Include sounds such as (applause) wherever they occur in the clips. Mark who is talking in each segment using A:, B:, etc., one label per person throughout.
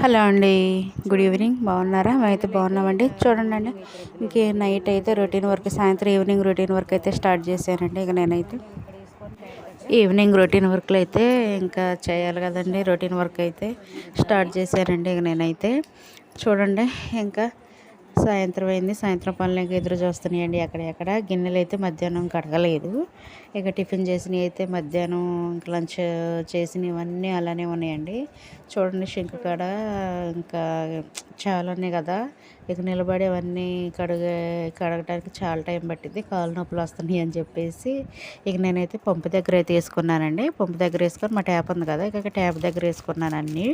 A: Hello అండి good evening. బాగున్నారా? మేమైతే బాగున్నామండి. చూడండి అండి ఇంకే నైట్ అయితే రొటీన్ వర్క్ సాయంత్రం ఈవినింగ్ రొటీన్ వర్క్ అయితే స్టార్ట్ చేశానండి. ఇక నేనైతే ఈవినింగ్ రొటీన్ వర్క్లు అయితే ఇంకా చేయాలి కదండి. రొటీన్ వర్క్ అయితే స్టార్ట్ చేశానండి. ఇక నేనైతే చూడండి ఇంకా సాయంత్రం అయింది. సాయంత్రం పనులు ఇంకా ఎదురు చూస్తున్నాయండి. ఎక్కడ గిన్నెలు అయితే మధ్యాహ్నం కడగలేదు. ఇక టిఫిన్ చేసినవి అయితే మధ్యాహ్నం ఇంకా లంచ్ చేసినవన్నీ అలానే ఉన్నాయండి. చూడండి షింక్ కాడ ఇంకా చాలా ఉన్నాయి కదా. ఇక నిలబడి అవన్నీ కడగడానికి చాలా టైం పట్టింది. కాలు నొప్పులు వస్తున్నాయి అని చెప్పేసి ఇక నేనైతే పంపు దగ్గర అయితే వేసుకున్నానండి. పంపు దగ్గర వేసుకొని మా ట్యాప్ ఉంది కదా ఇక ట్యాప్ దగ్గర వేసుకున్నాను అన్నీ.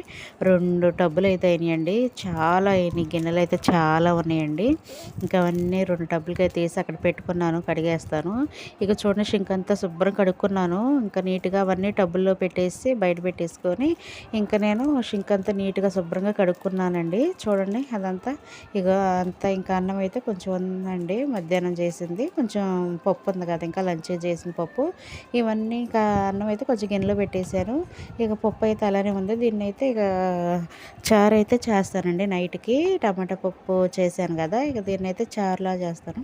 A: రెండు టబ్బులు అయితే అయినాయండి. చాలా అయినాయి. గిన్నెలు అయితే చాలా ఉన్నాయండి. ఇంకా అవన్నీ రెండు టబ్బులకి అయితే వేసి అక్కడ పెట్టుకున్నాను కడిగేస్తాను. ఇక చూడండి షింక్ అంతా శుభ్రం కడుక్కున్నాను. ఇంకా నీట్గా అవన్నీ టబ్బుల్లో పెట్టేసి బయట పెట్టేసుకొని ఇంకా నేను షింక్ అంతా నీట్గా శుభ్రంగా కడుక్కున్నానండి. చూడండి అదంతా. ఇక అంతా ఇంకా అన్నం అయితే కొంచెం ఉందండి. మధ్యాహ్నం చేసింది. కొంచెం పప్పు ఉంది కదా ఇంకా లంచ్ చేసిన పప్పు. ఇవన్నీ ఇంకా అన్నం అయితే కొంచెం గిన్నెలో పెట్టేశాను. ఇక పప్పు అయితే అలానే ఉంది. దీన్ని అయితే ఇక చారు అయితే చేస్తానండి నైట్కి. టమాటా పప్పు చేశాను కదా ఇక దీన్ని అయితే చారులా చేస్తాను.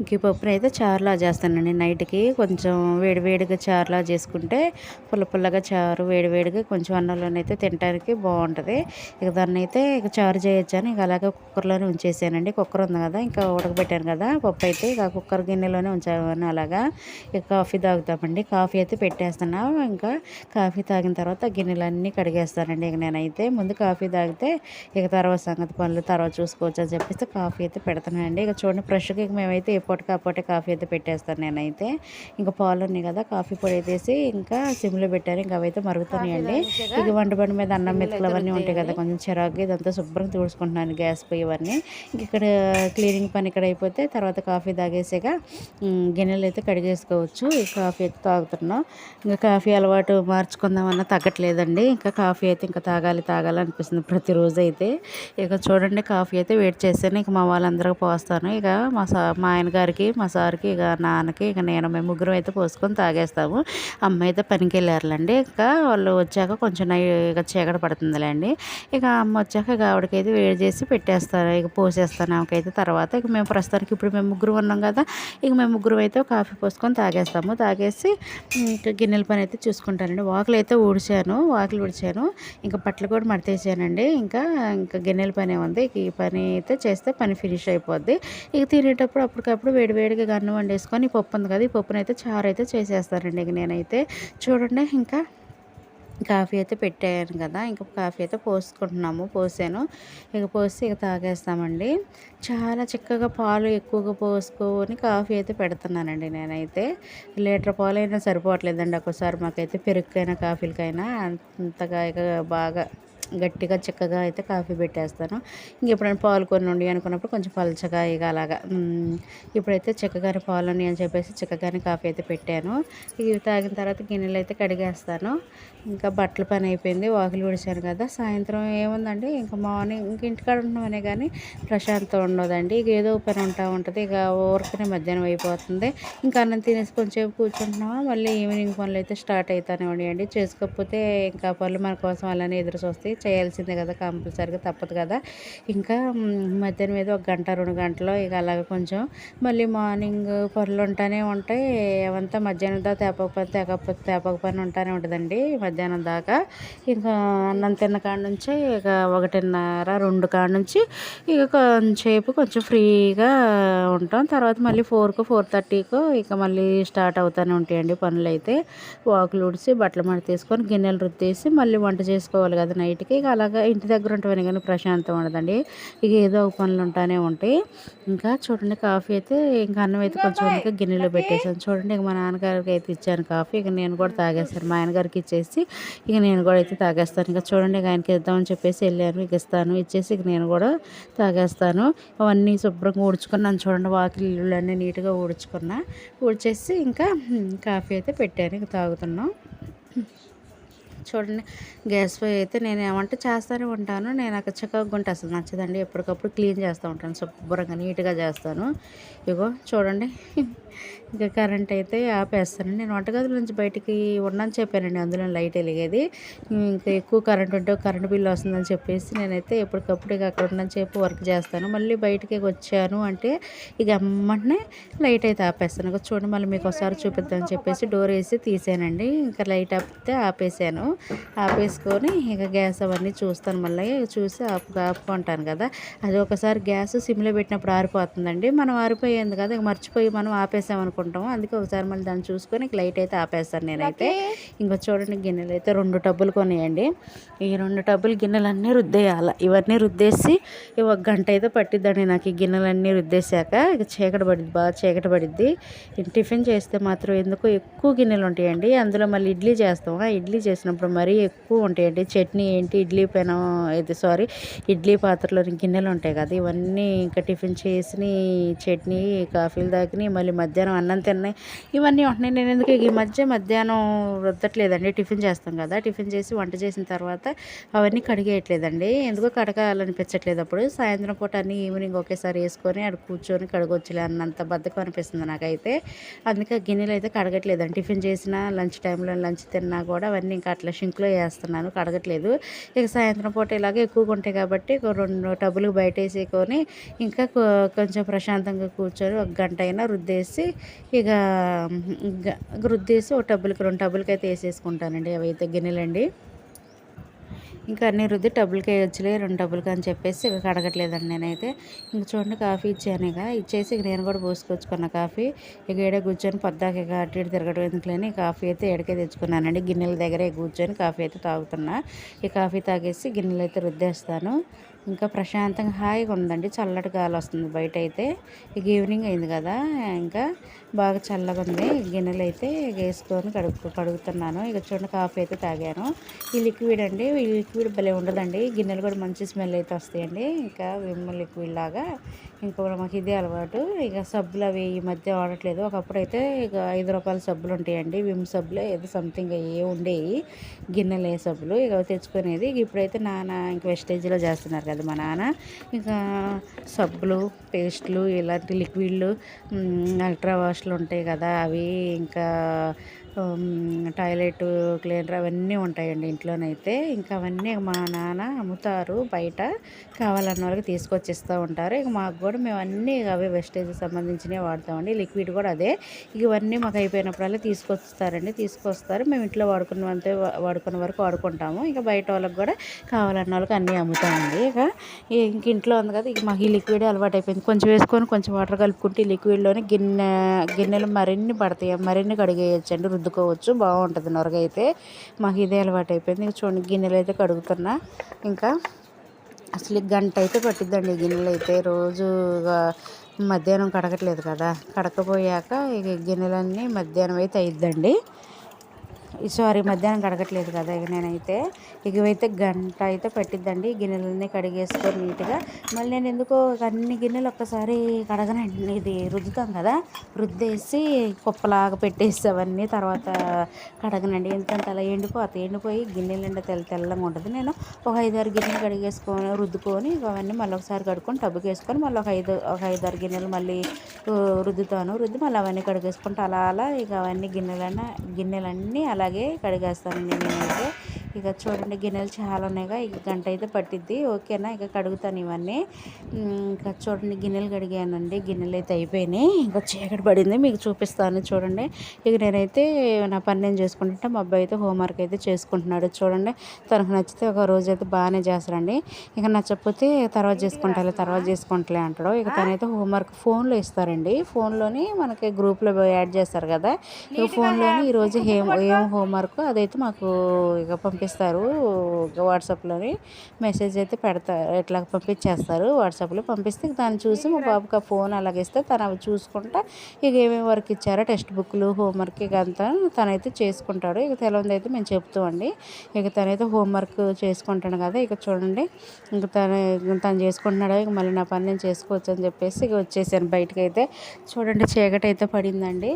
A: ఇంక ఈ పప్పుని అయితే చారులా చేస్తానండి. నైట్కి కొంచెం వేడివేడిగా చారులా చేసుకుంటే పుల్ల పుల్లగా చారు వేడివేడిగా కొంచెం అన్నంలోనైతే తినడానికి బాగుంటుంది. ఇక దాన్ని అయితే ఇక చారు చేయొచ్చాను ఇక అలాగే కుక్కర్లోనే ఉంచేసానండి. కుక్కర్ ఉంది కదా ఇంకా ఉడకబెట్టాను కదా పప్పు అయితే ఇక కుక్కర్ గిన్నెలోనే ఉంచాను అలాగా. ఇక కాఫీ తాగుతామండి. కాఫీ అయితే పెట్టేస్తున్నా ఇంకా కాఫీ తాగిన తర్వాత గిన్నెలన్నీ కడిగేస్తానండి. ఇక నేనైతే ముందు కాఫీ తాగితే ఇక తర్వాత సంగతి పనులు తర్వాత చూసుకోవచ్చు అని చెప్పేసి కాఫీ అయితే పెడతానండి. ఇక చూడండి ఫ్రెష్గా ఇక మేమైతే పూటకి పూట కాఫీ అయితే పెట్టేస్తాను నేనైతే. ఇంకా పాలు ఉన్నాయి కదా కాఫీ పొడి వేసి ఇంకా సిమ్లో పెట్టాను ఇంకా అవైతే మరుగుతున్నాయండి. ఇక వంట బండి మీద అన్నం మెతుకులు అవన్నీ ఉంటాయి కదా కొంచెం చిరాకు ఇదంతా శుభ్రంగా తుడుచుకుంటున్నాను గ్యాస్ పొయ్యి ఇవన్నీ. ఇంక ఇక్కడ క్లీనింగ్ పని ఇక్కడ అయిపోతే తర్వాత కాఫీ తాగేసాక గిన్నెలు అయితే కడిగేసుకోవచ్చు. ఈ కాఫీ అయితే తాగుతున్నాం. ఇంకా కాఫీ అలవాటు మార్చుకుందామన్నా తగ్గట్లేదండి. ఇంకా కాఫీ అయితే ఇంకా తాగాలి తాగాలి అనిపిస్తుంది ప్రతిరోజు అయితే. ఇక చూడండి కాఫీ అయితే వెయిట్ చేశాను. ఇక మా వాళ్ళందరికీ పోస్తాను. ఇక మా సా మా ఆయన గారికి మా సార్కి ఇక నాన్నకి ఇక నేను మేము ముగ్గురం అయితే పోసుకొని తాగేస్తాము. అమ్మ అయితే పనికి వెళ్ళారులేండి. ఇక వాళ్ళు వచ్చాక కొంచెం ఇక చీకట పడుతుందిలేండి. ఇక అమ్మ వచ్చాక ఇక ఆవిడకైతే వేడి చేసి పెట్టేస్తాను ఇక పోసేస్తాను ఆమెకైతే తర్వాత. ఇక మేము ప్రస్తుతానికి ఇప్పుడు మేము ముగ్గురు ఉన్నాం కదా ఇక మేము ముగ్గురు అయితే కాఫీ పోసుకొని తాగేస్తాము. తాగేసి ఇంకా గిన్నెల పని అయితే చూసుకుంటానండి. వాకులు అయితే ఊడిచాను వాకులు ఊడిచాను. ఇంకా బట్టలు కూడా మడతేసానండి. ఇంకా ఇంకా గిన్నెల పని ఉంది. ఇక ఈ పని అయితే చేస్తే పని ఫినిష్ అయిపోద్ది. ఇక తినేటప్పుడు అప్పటికప్పుడు వేడి వేడివేడిగా గన్ను వండేసుకొని పప్పు ఉంది కదా ఈ పప్పునైతే అయితే చారు అయితే చేసేస్తానండి ఇక నేనైతే. చూడండి ఇంకా కాఫీ అయితే పెట్టాను కదా ఇంకా కాఫీ అయితే పోసుకుంటున్నాము పోసాను. ఇక పోసి ఇక తాగేస్తామండి. చాలా చిక్కగా పాలు ఎక్కువగా పోసుకొని కాఫీ అయితే పెడుతున్నానండి నేనైతే. లీటర్ పాలు అయినా సరిపోవట్లేదండి ఒకసారి మాకైతే పెరుగుకైనా కాఫీలకైనా అంతగా ఇక బాగా గట్టిగా చిక్కగా అయితే కాఫీ పెట్టేస్తాను. ఇంకెప్పుడైనా పాలు కొన్ని ఉండి అనుకున్నప్పుడు కొంచెం పలచగా ఇక అలాగా. ఇప్పుడైతే చిక్కగానే పాలు ఉన్నాయి అని చెప్పేసి చిక్కగానే కాఫీ అయితే పెట్టాను. ఇవి తాగిన తర్వాత గిన్నెలు అయితే కడిగేస్తాను. ఇంకా బట్టల పని అయిపోయింది వాకిలి విడిచాను కదా. సాయంత్రం ఏముందండి? ఇంకా మార్నింగ్ ఇంక ఇంటికాడ ఉంటున్నామనే కానీ ప్రశాంతం ఉండదండి. ఇక ఏదో పని ఉంటా ఉంటుంది. ఇక ఊరికనే మధ్యాహ్నం అయిపోతుంది. ఇంకా అన్నం తినేసి కొంచెంసేపు కూర్చుంటున్నామా? మళ్ళీ ఈవినింగ్ పనులు అయితే స్టార్ట్ అవుతానే ఉన్నాయండి. చేసుకోకపోతే ఇంకా పనులు మన కోసం అలానే ఎదురు చూస్తాయి చేయాల్సిందే కదా కంపల్సరీగా తప్పదు కదా. ఇంకా మధ్యాహ్నం మీద ఒక గంట రెండు గంటలు ఇక అలాగ కొంచెం మళ్ళీ మార్నింగ్ పనులు ఉంటానే ఉంటాయి. ఏమంతా మధ్యాహ్నం దాకా తేపకపోతే తేకపోతే తేపక పని ఉంటానే ఉంటుందండి. మధ్యాహ్నం దాకా ఇంకా అన్నం తిన్న కాడ నుంచి ఇక ఒకటిన్నర రెండు కాడ నుంచి ఇక కొంచెంసేపు కొంచెం ఫ్రీగా ఉంటాం. తర్వాత మళ్ళీ ఫోర్కు ఫోర్ థర్టీకు ఇక మళ్ళీ స్టార్ట్ అవుతూనే ఉంటాయండి పనులు అయితే. వాకులు ఉడిసి బట్టలు మడి తీసుకొని గిన్నెలు రుద్దేసి మళ్ళీ వంట చేసుకోవాలి కదా నైట్ ఇక అలాగా ఇంటి దగ్గర ఉంటే కానీ ప్రశాంతం ఉండదండి. ఇక ఏదో ఒక పనులు ఉంటానే ఉంటాయి. ఇంకా చూడండి కాఫీ అయితే ఇంకా అన్నం అయితే కొంచెం ఇంకా గిన్నెలో పెట్టేసాను చూడండి ఇక మా నాన్నగారికి అయితే ఇచ్చాను కాఫీ. ఇక నేను కూడా తాగేశాను. మా ఆయనగారికి ఇచ్చేసి ఇక నేను కూడా అయితే తాగేస్తాను. ఇంకా చూడండి ఇక ఆయనకి ఇద్దామని చెప్పేసి వెళ్ళాను ఇక ఇస్తాను. ఇచ్చేసి ఇక నేను కూడా తాగేస్తాను. అవన్నీ శుభ్రంగా ఊడ్చుకున్నాను. చూడండి వాకిలు అన్నీ నీట్గా ఊడ్చుకున్నా. ఊడ్చేసి ఇంకా కాఫీ అయితే పెట్టాను. ఇక తాగుతున్నాం. చూడండి. గ్యాస్ పై అయితే నేను ఏమంటే చేస్తూనే ఉంటాను. నేను అక్కడ గుంట అసలు నచ్చదండి. ఎప్పటికప్పుడు క్లీన్ చేస్తూ ఉంటాను. శుభ్రంగా నీట్గా చేస్తాను. ఇగో చూడండి. ఇంకా కరెంట్ అయితే ఆపేస్తాను. నేను వంటగది నుంచి బయటికి ఉన్నాను చెప్పానండి. అందులో లైట్ వెలిగేది. ఇంకా ఎక్కువ కరెంట్ ఉంటే కరెంట్ బిల్లు వస్తుందని చెప్పేసి నేనైతే ఎప్పటికప్పుడు ఇక అక్కడ ఉండని చెప్పి వర్క్ చేస్తాను. మళ్ళీ బయటికి వచ్చాను అంటే ఇక అమ్మటనే లైట్ అయితే ఆపేస్తాను. చూడండి మళ్ళీ మీకు ఒకసారి చూపిద్దామని చెప్పేసి డోర్ వేసి తీసానండి. ఇంకా లైట్ ఆపితే ఆపేసాను. ఆపేసుకొని ఇక గ్యాస్ అవన్నీ చూస్తాను మళ్ళీ. చూసి ఆపు ఆపుకుంటాను కదా. అది ఒకసారి గ్యాస్ సిమ్లో పెట్టినప్పుడు ఆరిపోతుందండి. మనం ఆరిపోయింది కదా మర్చిపోయి మనం ఆపేసాం అనుకుంటాము అందుకే ఒకసారి మళ్ళీ దాన్ని చూసుకొని లైట్ అయితే ఆపేస్తాను నేనైతే. ఇంకా చూడండి గిన్నెలు అయితే రెండు టబ్బులు కొనియండి. ఈ రెండు టబ్బులు గిన్నెలన్నీ రుద్దేయాలి. ఇవన్నీ రుద్దేసి ఒక గంట అయితే పట్టిద్దండి నాకు ఈ గిన్నెలన్నీ రుద్దేశాక. ఇక చీకటి పడిద్ది బాగా చీకటి పడిద్ది. టిఫిన్ చేస్తే మాత్రం ఎందుకో ఎక్కువ గిన్నెలు ఉంటాయండి. అందులో మళ్ళీ ఇడ్లీ చేస్తాం ఆ ఇడ్లీ చేసినప్పుడు మరీ ఎక్కువ ఉంటాయండి. చట్నీ ఏంటి ఇడ్లీ పైన ఇది సారీ ఇడ్లీ పాత్రలో గిన్నెలు ఉంటాయి కదా ఇవన్నీ ఇంకా టిఫిన్ చేసిన చట్నీ కాఫీలు తాకినాయి మళ్ళీ మధ్యాహ్నం అన్నం తిన్నాయి ఇవన్నీ ఉంటున్నాయి. నేను ఎందుకు ఈ మధ్య మధ్యాహ్నం రుద్దట్లేదండి టిఫిన్ చేస్తాం కదా టిఫిన్ చేసి వంట చేసిన తర్వాత అవన్నీ కడిగేయట్లేదండి. ఎందుకో కడగాలనిపించట్లేదు అప్పుడు. సాయంత్రం పూట అన్ని ఈవినింగ్ ఒకేసారి వేసుకొని అక్కడ కూర్చొని కడగొచ్చులే అన్నంత బద్దకం అనిపిస్తుంది నాకైతే. అందుకే గిన్నెలు అయితే కడగట్లేదండి. టిఫిన్ చేసినా లంచ్ టైంలో లంచ్ తిన్నా కూడా అవన్నీ ఇంకా అట్లా షింక్లో వేస్తున్నాను కడగట్లేదు. ఇక సాయంత్రం పూట ఇలాగే ఎక్కువగా ఉంటాయి కాబట్టి రెండు టబ్బులు బయట వేసేకొని ఇంకా కొంచెం ప్రశాంతంగా కూర్చొని ఒక గంట అయినా రుద్దేసి ఇక ఇక రుద్దేసి ఒక టబ్బులకి రెండు టబ్బులకి అయితే వేసేసుకుంటానండి అవి అయితే గిన్నెలండి. ఇంకా అన్ని రుద్ది టబ్బులకి వేయచ్చులే రెండు టబ్బులకి అని చెప్పేసి ఇక కడగట్లేదండి నేనైతే. ఇంక చూడండి కాఫీ ఇచ్చాను ఇక. ఇచ్చేసి ఇక నేను కూడా పోసుకొచ్చుకున్న కాఫీ. ఇక ఏడే కూర్చొని పొద్దాక ఇక అటు ఇటు తిరగడం ఎందుకులేని కాఫీ అయితే ఏడకే తెచ్చుకున్నానండి. గిన్నెల దగ్గరే కూర్చొని కాఫీ అయితే తాగుతున్నా. ఈ కాఫీ తాగేసి గిన్నెలు అయితే రుద్దేస్తాను. ఇంకా ప్రశాంతంగా హాయిగా ఉందండి. చల్లటి గాలి వస్తుంది బయట అయితే ఇక ఈవినింగ్ అయింది కదా ఇంకా బాగా చల్లగా ఉంది. గిన్నెలు అయితే వేసుకొని కడుగు కడుగుతున్నాను. ఇక చూడండి కాఫీ అయితే తాగాను. ఈ లిక్విడ్ అండి ఈ లిక్విడ్ భలే ఉండదండి. గిన్నెలు కూడా మంచి స్మెల్ అయితే వస్తాయండి. ఇంకా విమ్ లిక్విడ్ లాగా ఇంకా మాకు ఇదే అలవాటు. ఇక సబ్బులు అవి ఈ మధ్య వాడట్లేదు. ఒకప్పుడు అయితే ఇక ఐదు రూపాయల సబ్బులు ఉంటాయండి. విమ్ సబ్బులు ఏదో సంథింగ్ ఏ ఉండేవి. గిన్నెలు ఏ సబ్బులు ఇక తెచ్చుకునేది. ఇప్పుడైతే నాన్న ఇంక వెస్టేజ్లో చేస్తున్నారు కదా మా నాన్న. ఇంకా సబ్బులు పేస్ట్లు ఇలాంటి లిక్విడ్లు అల్ట్రా వాష్లు ఉంటాయి కదా అవి. ఇంకా టాయిలెట్ క్లీనర్ అవన్నీ ఉంటాయండి ఇంట్లోనైతే. ఇంకా అవన్నీ మా నాన్న అమ్ముతారు బయట. కావాలన్న వాళ్ళకి తీసుకొచ్చి ఇస్తూ ఉంటారు. ఇక మాకు కూడా మేము అన్నీ ఇక అవే వెస్టేజ్ సంబంధించినవి వాడతామండి. లిక్విడ్ కూడా అదే. ఇవన్నీ మాకు అయిపోయినప్పుడల్లా తీసుకొస్తారండి. తీసుకొస్తారు. మేము ఇంట్లో వాడుకున్నంతే వాడుకున్న వరకు వాడుకుంటాము. ఇక బయట వాళ్ళకి కూడా కావాలన్న వాళ్ళకి అన్నీ అమ్ముతామండి. ఇక ఇంక ఇంట్లో ఉంది కదా ఇక మాకు ఈ లిక్విడ్ అలవాటు అయిపోయింది కొంచెం వేసుకొని కొంచెం వాటర్ కలుపుకుంటే ఈ లిక్విడ్లోనే గిన్నె గిన్నెలు మరిన్ని పడతాయి. మరిన్ని కడిగేయచ్చండి రుద్ది రుద్దుకోవచ్చు బాగుంటుంది నొరగ అయితే మాకు ఇదే అలవాటు అయిపోయింది ఇంకా చూడండి గిన్నెలు అయితే కడుగుతున్నా. ఇంకా అసలు గంట అయితే పట్టిద్దండి ఈ గిన్నెలు అయితే రోజు మధ్యాహ్నం కడగట్లేదు కదా. కడకపోయాక ఇక గిన్నెలన్నీ మధ్యాహ్నం అయితే అయిద్దండి. సారీ మధ్యాహ్నం కడగట్లేదు కదా ఇక నేనైతే. ఇక ఇవైతే గంట అయితే పట్టిద్దండి. గిన్నెలన్నీ కడిగేసుకొని నీట్గా మళ్ళీ నేను ఎందుకో అన్ని గిన్నెలు ఒక్కసారి కడగనండి. ఇది రుద్దుతాం కదా రుద్దేసి కుప్పలాగా పెట్టేసి అవన్నీ తర్వాత కడగనండి. ఎందుకంటే అలా ఎండిపోతాయి. ఎండిపోయి గిన్నెల నిండా తెల్ల తెల్లగా ఉంటుంది. నేను ఒక ఐదారు గిన్నెలు కడిగేసుకొని రుద్దుకొని అవన్నీ మళ్ళీ ఒకసారి కడుక్కొని టబ్బుకి వేసుకొని మళ్ళీ ఒక ఐదు ఒక ఐదారు గిన్నెలు మళ్ళీ రుద్దుతాను. రుద్ది మళ్ళీ అవన్నీ కడిగేసుకుంటా. అలా అలా ఇక అవన్నీ గిన్నెలన్న గిన్నెలన్నీ అలా అలాగే కడిగేస్తానండి నేనైతే. ఇక చూడండి గిన్నెలు చాలా ఉన్నాయిగా. ఇక గంట అయితే పట్టిద్ది. ఓకేనా? ఇక కడుగుతాను ఇవన్నీ. ఇంకా చూడండి గిన్నెలు కడిగానండి. గిన్నెలు అయితే అయిపోయినాయి. ఇంకా చీకటి పడింది. మీకు చూపిస్తాను చూడండి. ఇక నేనైతే నా పని నేను చేసుకుంటుంటే మా అబ్బాయి అయితే హోంవర్క్ అయితే చేసుకుంటున్నాడు చూడండి. తనకు నచ్చితే ఒక రోజు అయితే బాగానే చేస్తాడండి. ఇక నచ్చకపోతే తర్వాత చేసుకుంటాలే తర్వాత చేసుకుంటలే అంటాడు. ఇక తనైతే హోంవర్క్ ఫోన్లో ఇస్తారండి. ఫోన్లోని మనకి గ్రూప్లో యాడ్ చేస్తారు కదా. ఇక ఫోన్లోని ఈరోజు ఏం ఏం హోంవర్క్ అదైతే మాకు ఇక పంపిస్తారు. వాట్సాప్లోని మెసేజ్ అయితే పెడతారు ఇట్లా పంపించేస్తారు వాట్సాప్లో పంపిస్తే దాన్ని చూసి మా బాబుకి ఆ ఫోన్ అలాగిస్తే తను అవి చూసుకుంటా. ఇక ఏమేమి వర్క్ ఇచ్చారో టెక్స్ట్ బుక్లు హోంవర్క్ ఇక అంతా తనైతే చేసుకుంటాడు. ఇక తెలవంది అయితే మేము చెప్తామండి ఇక తనైతే హోంవర్క్ చేసుకుంటాను కదా ఇక చూడండి. ఇంక తను తను చేసుకుంటున్నాడు ఇక మళ్ళీ నా పని నేను చేసుకోవచ్చు అని చెప్పేసి ఇక వచ్చేసాను బయటకు అయితే. చూడండి చీకటి అయితే పడిందండి.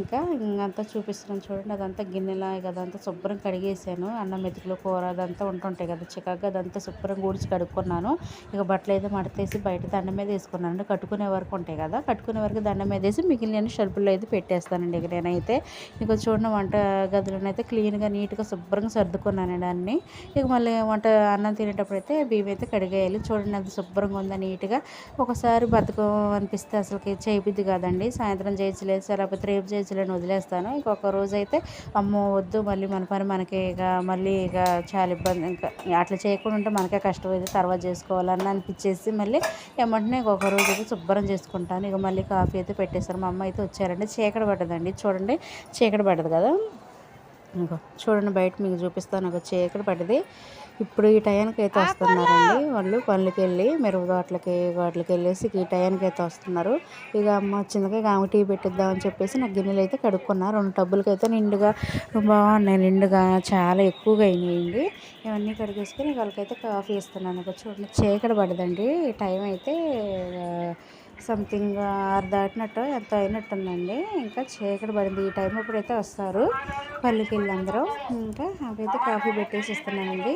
A: ఇంకా ఇంకంతా చూపిస్తున్నాను చూడండి అదంతా గిన్నెలా ఇక అదంతా శుభ్రం కడిగేసాను అన్నం మెతుకులు కూర అదంతా ఉంటుంటాయి కదా. చికాకు అదంతా శుభ్రంగా ఊడ్చి కడుక్కున్నాను. ఇక బట్టలు అయితే మడతేసి బయట దండం మీద వేసుకున్నాను అండి కట్టుకునే వరకు ఉంటాయి కదా. కట్టుకునే వరకు దండం మీద వేసి మిగిలిన షెల్ఫ్లో అయితే పెట్టేస్తానండి ఇక నేనైతే. ఇక చూడండి వంట గదిలోనైతే అయితే క్లీన్గా నీట్గా శుభ్రంగా సర్దుకున్నానండి అన్నీ. ఇక మళ్ళీ వంట అన్నం తినేటప్పుడు అయితే బియ్యం అయితే కడిగేయాలి. చూడండి అది శుభ్రంగా ఉందా నీట్గా. ఒకసారి బతుకం అనిపిస్తే అసలుకి చేయిద్ది కాదండి. సాయంత్రం చేయొచ్చులేదు లేకపోతే రేపు చేయొచ్చులేని వదిలేస్తాను. ఇంకొక రోజు అయితే అమ్మో వద్దు మళ్ళీ మన పని మనకి. ఇక మళ్ళీ ఇక చాలా ఇబ్బంది. ఇంకా అట్లా చేయకుండా ఉంటే మనకే కష్టం అయితే తర్వాత చేసుకోవాలని అనిపించేసి మళ్ళీ ఏమంటే ఒక రోజు అయితే శుభ్రం చేసుకుంటాను. ఇక మళ్ళీ కాఫీ అయితే పెట్టేస్తారు మా అమ్మ అయితే వచ్చారండి. చీకటి పడ్డదండి. చూడండి చీకటి పడ్డది కదా. ఇంకో చూడండి బయట మీకు చూపిస్తాను. ఒక చీకటి పడింది ఇప్పుడు ఈ టయానికి అయితే వస్తున్నారండి. వాళ్ళు పనులకి వెళ్ళి మెరుగు తోటలకి వాటికి వెళ్ళేసి ఈ టయానికి అయితే వస్తున్నారు. ఇక అమ్మ వచ్చిందిగా ఇక ఆమె టీ పెట్టిద్దామని చెప్పేసి నాకు గిన్నెలు అయితే కడుక్కున్నా రెండు టబ్బులకి అయితే నిండుగా బాగున్నాయి నిండుగా చాలా ఎక్కువగా అయినాయండి. ఇవన్నీ కడిగేసుకొని వాళ్ళకైతే కాఫీ ఇస్తున్నాను. చూడండి చీకటి పడదండి. టైం అయితే సంథింగ్ ఆరు దాటినట్టు ఎంత అయినట్టుందండి. ఇంకా చీకటి పడింది. ఈ టైం అప్పుడైతే వస్తారు. పల్లెకి వెళ్ళి అందరూ ఇంకా అవైతే కాఫీ పెట్టేసి ఇస్తున్నానండి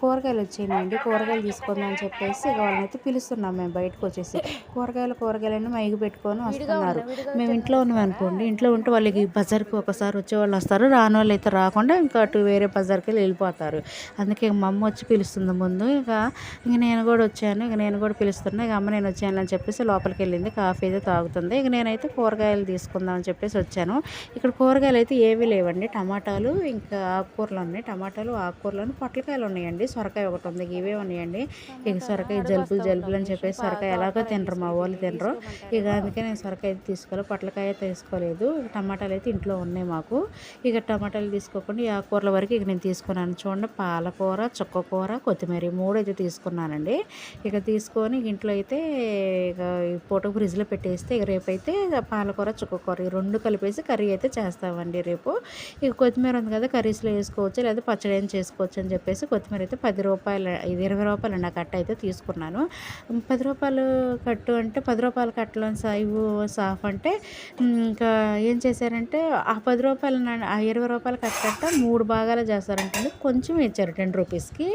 A: కూరగాయలు వచ్చాయండి. కూరగాయలు తీసుకుందాం అని చెప్పేసి ఇక వాళ్ళని అయితే పిలుస్తున్నాం మేము బయటకు వచ్చేసి. కూరగాయలు కూరగాయలన్నీ మైగు పెట్టుకొని వస్తున్నారు. మేము ఇంట్లో ఉన్నాం అనుకోండి. ఇంట్లో ఉంటే వాళ్ళకి బజార్కి ఒకసారి వచ్చే వాళ్ళు వస్తారు. రాని వాళ్ళు అయితే రాకుండా ఇంకా అటు వేరే బజార్కి వెళ్ళి వెళ్ళిపోతారు. అందుకే మా అమ్మ వచ్చి పిలుస్తుంది ముందు. ఇక ఇంక నేను కూడా వచ్చాను. ఇక నేను కూడా పిలుస్తున్నా. ఇక అమ్మ నేను వచ్చాను అని చెప్పేసి లోపలికి వెళ్ళింది కాఫీ అయితే తాగుతుంది. ఇక నేనైతే కూరగాయలు తీసుకుందాం అని చెప్పేసి వచ్చాను. ఇక్కడ కూరగాయలు అయితే ఏవీ లేవండి. టమాటాలు ఇంకా ఆకుకూరలు ఉన్నాయి. టమాటాలు ఆకుకూరలు పొట్లకాయలు ఉన్నాయండి. సొరకాయ ఒకటి ఉంది. ఇవే ఉన్నాయండి. ఇక సొరకాయ జలుబులు జలుబులు అని చెప్పేసి సొరకాయ ఎలాగో తినరు. మా వాళ్ళు తినరు. ఇక అందుకే నేను సొరకాయ అయితే తీసుకోలేదు. పొట్లకాయ తీసుకోలేదు. టమాటాలు అయితే ఇంట్లో ఉన్నాయి మాకు. ఇక టమాటాలు తీసుకోకుండా ఈ ఆకుకూరల వరకు ఇక నేను తీసుకున్నాను. చూడండి పాలకూర చుక్కకూర కొత్తిమీర మూడు అయితే తీసుకున్నానండి. ఇక తీసుకొని ఇంట్లో అయితే ఇక పూట ఫ్రిడ్జ్లో పెట్టేస్తే ఇక రేపైతే పాలకూర చుక్కకూర ఈ రెండు కలిపేసి కర్రీ అయితే చేస్తామండి రేపు. ఇక కొత్తిమీర ఉంది కదా కర్రీస్లో వేసుకోవచ్చు? లేదా పచ్చడి ఏం చేసుకోవచ్చు అని చెప్పేసి కొత్తిమీర అయితే పది రూపాయలు ఇది ఇరవై రూపాయలు అండి ఆ కట్ట అయితే తీసుకున్నాను. పది రూపాయలు కట్టు అంటే పది రూపాయల కట్టలో సాయివు సాఫ్ అంటే ఇంకా ఏం చేశారంటే ఆ పది రూపాయలు ఆ ఇరవై రూపాయల కట్ట మూడు భాగాలు చేస్తారంటే కొంచెం ఇచ్చారు టెన్ రూపీస్కి.